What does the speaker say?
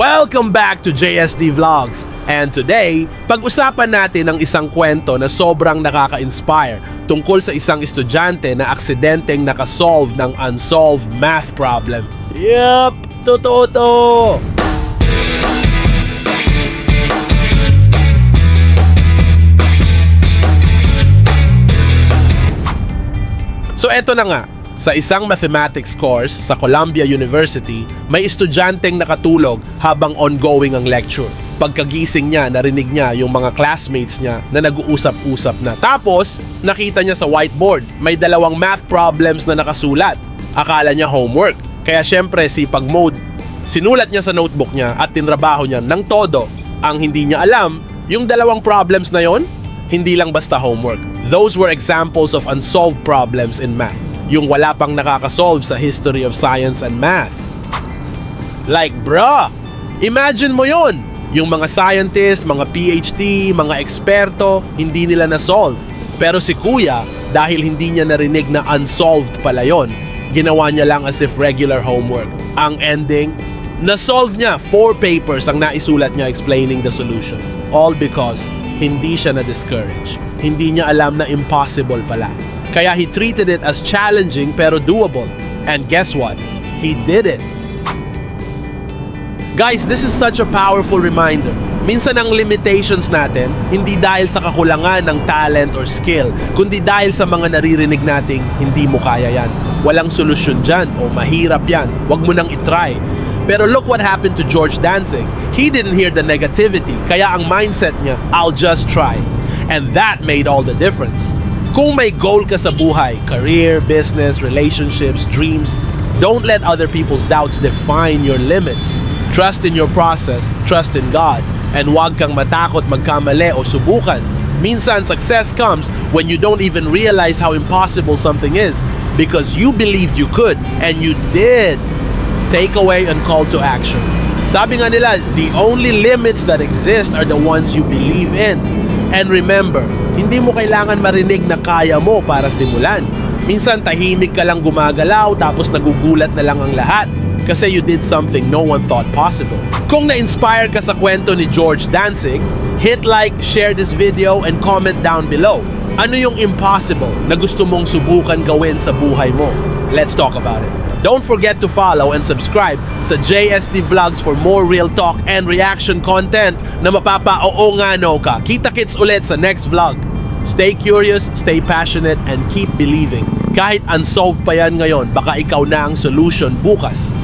Welcome back to JSD Vlogs. And today, pag-usapan natin ang isang kwento na sobrang nakaka-inspire tungkol sa isang estudyante na aksidenteng nakasolve ng unsolved math problem. Yup! Totoo to! So eto na nga, sa isang mathematics course sa Columbia University, may estudyanteng nakatulog habang ongoing ang lecture. Pagkagising niya, narinig niya yung mga classmates niya na nag-uusap-usap na. Tapos, nakita niya sa whiteboard, may dalawang math problems na nakasulat. Akala niya homework. Kaya syempre, sipag mode. Sinulat niya sa notebook niya at tinrabaho niya ng todo. Ang hindi niya alam, yung dalawang problems na yon, hindi lang basta homework. Those were examples of unsolved problems in math. Yung wala pang nakakasolve sa history of science and math. Like, bruh, imagine mo yon. Yung mga scientist, mga PhD, mga eksperto, hindi nila na-solve. Pero si kuya, dahil hindi niya narinig na unsolved pala yon, ginawa niya lang as if regular homework. Ang ending, na-solve niya. Four papers ang naisulat niya explaining the solution. All because hindi siya na-discourage. Hindi niya alam na impossible pala. Kaya he treated it as challenging pero doable. And guess what? He did it. Guys, this is such a powerful reminder. Minsan ang limitations natin, hindi dahil sa kakulangan ng talent or skill, kundi dahil sa mga naririnig nating hindi mo kaya yan. Walang solusyon dyan o mahirap yan. Huwag mo nang itry. Pero look what happened to George Danzig. He didn't hear the negativity, kaya ang mindset niya, I'll just try. And that made all the difference. Kung may goal ka sa buhay, career, business, relationships, dreams, don't let other people's doubts define your limits. Trust in your process, trust in God, and huwag kang matakot magkamali o subukan. Minsan, success comes when you don't even realize how impossible something is because you believed you could and you did. Takeaway and call to action. Sabi nga nila, the only limits that exist are the ones you believe in. And remember, hindi mo kailangan marinig na kaya mo para simulan. Minsan tahimik ka lang gumagalaw tapos nagugulat na lang ang lahat kasi you did something no one thought possible. Kung na-inspire ka sa kwento ni George Danzig, hit like, share this video, and comment down below. Ano yung impossible na gusto mong subukan gawin sa buhay mo? Let's talk about it. Don't forget to follow and subscribe sa JSD Vlogs for more real talk and reaction content na mapapa-oo nga no ka. Kita-kits ulit sa next vlog. Stay curious, stay passionate, and keep believing. Kahit unsolved pa yan ngayon, baka ikaw na ang solution bukas.